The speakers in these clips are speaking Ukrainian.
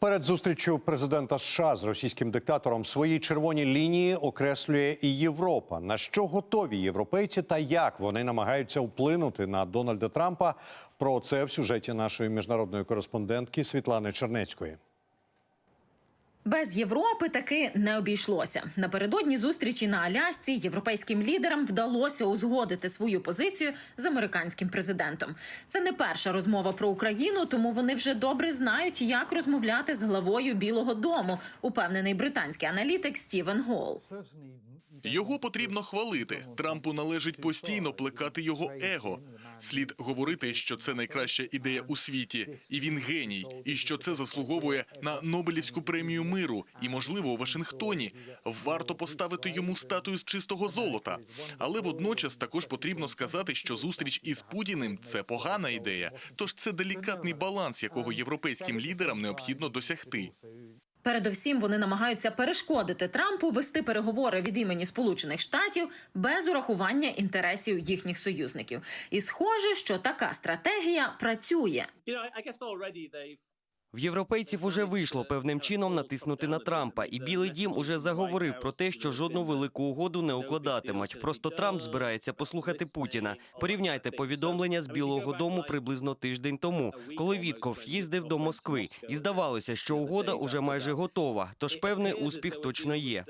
Перед зустрічю президента США з російським диктатором свої червоні лінії окреслює і Європа. На що готові європейці та як вони намагаються вплинути на Дональда Трампа? Про це в сюжеті нашої міжнародної кореспондентки Світлани Чернецької. Без Європи таки не обійшлося. Напередодні зустрічі на Алясці європейським лідерам вдалося узгодити свою позицію з американським президентом. Це не перша розмова про Україну, тому вони вже добре знають, як розмовляти з главою Білого Дому. Упевнений британський аналітик Стівен Голл. Його потрібно хвалити. Трампу належить постійно плекати його его. Слід говорити, що це найкраща ідея у світі, і він геній, і що це заслуговує на Нобелівську премію миру. І, можливо, у Вашингтоні варто поставити йому статую з чистого золота. Але водночас також потрібно сказати, що зустріч із Путіним це погана ідея. Тож це делікатний баланс, якого європейським лідерам необхідно досягти. Передовсім вони намагаються перешкодити Трампу вести переговори від імені Сполучених Штатів без урахування інтересів їхніх союзників. І схоже, що така стратегія працює. You know, I guess already they've В європейців уже вийшло певним чином натиснути на Трампа, і Білий Дім уже заговорив про те, що жодну велику угоду не укладатимуть. Просто Трамп збирається послухати Путіна. Порівняйте повідомлення з Білого Дому приблизно тиждень тому, коли Вітков їздив до Москви, і здавалося, що угода уже майже готова. Тож певний успіх точно є.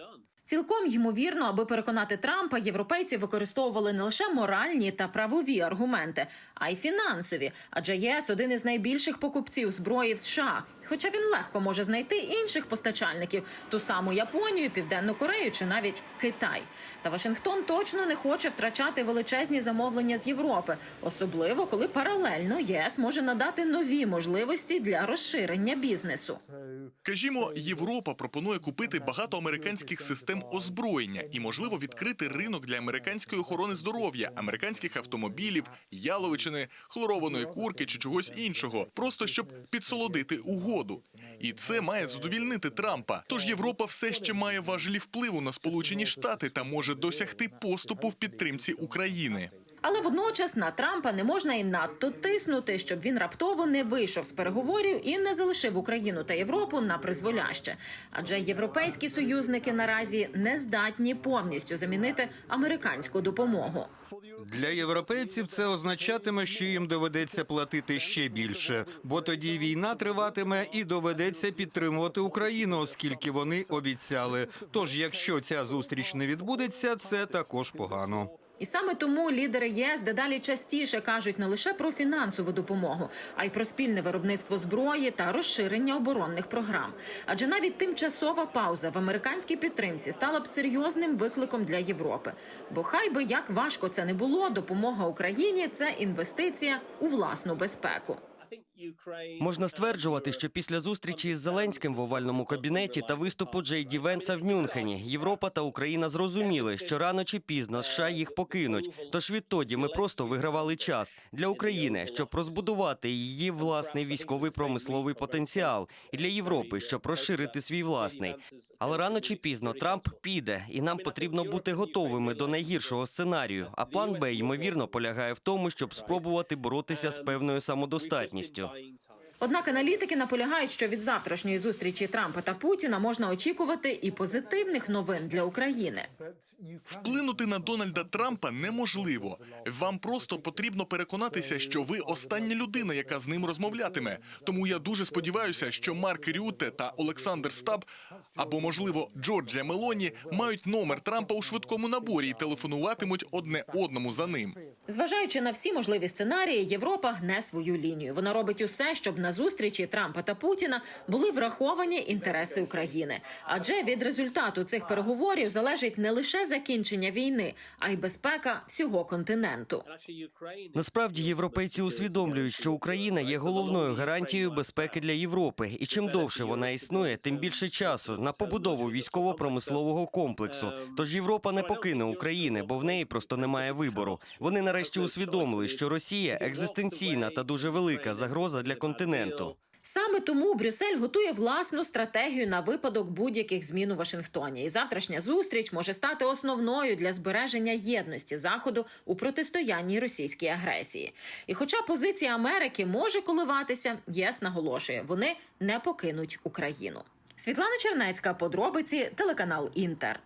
Цілком ймовірно, аби переконати Трампа, європейці використовували не лише моральні та правові аргументи, а й фінансові. Адже ЄС один із найбільших покупців зброї в США. Хоча він легко може знайти інших постачальників, ту саму Японію, Південну Корею чи навіть Китай. Та Вашингтон точно не хоче втрачати величезні замовлення з Європи, особливо коли паралельно ЄС може надати нові можливості для розширення бізнесу. Скажімо, Європа пропонує купити багато американських систем озброєння і, можливо, відкрити ринок для американської охорони здоров'я, американських автомобілів, яловичини, хлорованої курки чи чогось іншого, просто щоб підсолодити угоду. І це має задовільнити Трампа. Тож Європа все ще має важелі впливу на Сполучені Штати та може досягти поступу в підтримці України. Але водночас на Трампа не можна і надто тиснути, щоб він раптово не вийшов з переговорів і не залишив Україну та Європу на призволяще. Адже європейські союзники наразі не здатні повністю замінити американську допомогу. Для європейців це означатиме, що їм доведеться платити ще більше, бо тоді війна триватиме і доведеться підтримувати Україну, оскільки вони обіцяли. Тож, якщо ця зустріч не відбудеться, це також погано. І саме тому лідери ЄС дедалі частіше кажуть не лише про фінансову допомогу, а й про спільне виробництво зброї та розширення оборонних програм. Адже навіть тимчасова пауза в американській підтримці стала б серйозним викликом для Європи. Бо хай би як важко це не було, допомога Україні це інвестиція у власну безпеку. Можна стверджувати, що після зустрічі із Зеленським в овальному кабінеті та виступу Джей Ді Венса в Мюнхені Європа та Україна зрозуміли, що рано чи пізно США їх покинуть. Тож відтоді ми просто вигравали час для України, щоб розбудувати її власний військовий промисловий потенціал, і для Європи, щоб розширити свій власний. Але рано чи пізно Трамп піде, і нам потрібно бути готовими до найгіршого сценарію. А план Б ймовірно полягає в тому, щоб спробувати боротися з певною самодостатністю. Однак аналітики наполягають, що від завтрашньої зустрічі Трампа та Путіна можна очікувати і позитивних новин для України. Вплинути на Дональда Трампа неможливо. Вам просто потрібно переконатися, що ви остання людина, яка з ним розмовлятиме. Тому я дуже сподіваюся, що Марк Рюте та Олександр Стаб або, можливо, Джорджія Мелоні мають номер Трампа у швидкому наборі і телефонуватимуть одне одному за ним. Зважаючи на всі можливі сценарії, Європа гне свою лінію. Вона робить усе, щоб на зустрічі Трампа та Путіна були враховані інтереси України. Адже від результату цих переговорів залежить не лише закінчення війни, а й безпека всього континенту. Насправді європейці усвідомлюють, що Україна є головною гарантією безпеки для Європи, і чим довше вона існує, тим більше часу на побудову військово-промислового комплексу. Тож Європа не покине України, бо в неї просто немає вибору. Вони нарешті усвідомили, що Росія екзистенційна та дуже велика загроза для континенту. Саме тому Брюссель готує власну стратегію на випадок будь-яких змін у Вашингтоні. І завтрашня зустріч може стати основною для збереження єдності заходу у протистоянні російській агресії. І хоча позиція Америки може коливатися, ЄС наголошує, вони не покинуть Україну. Світлана Чернецька, подробиці, телеканал Інтер.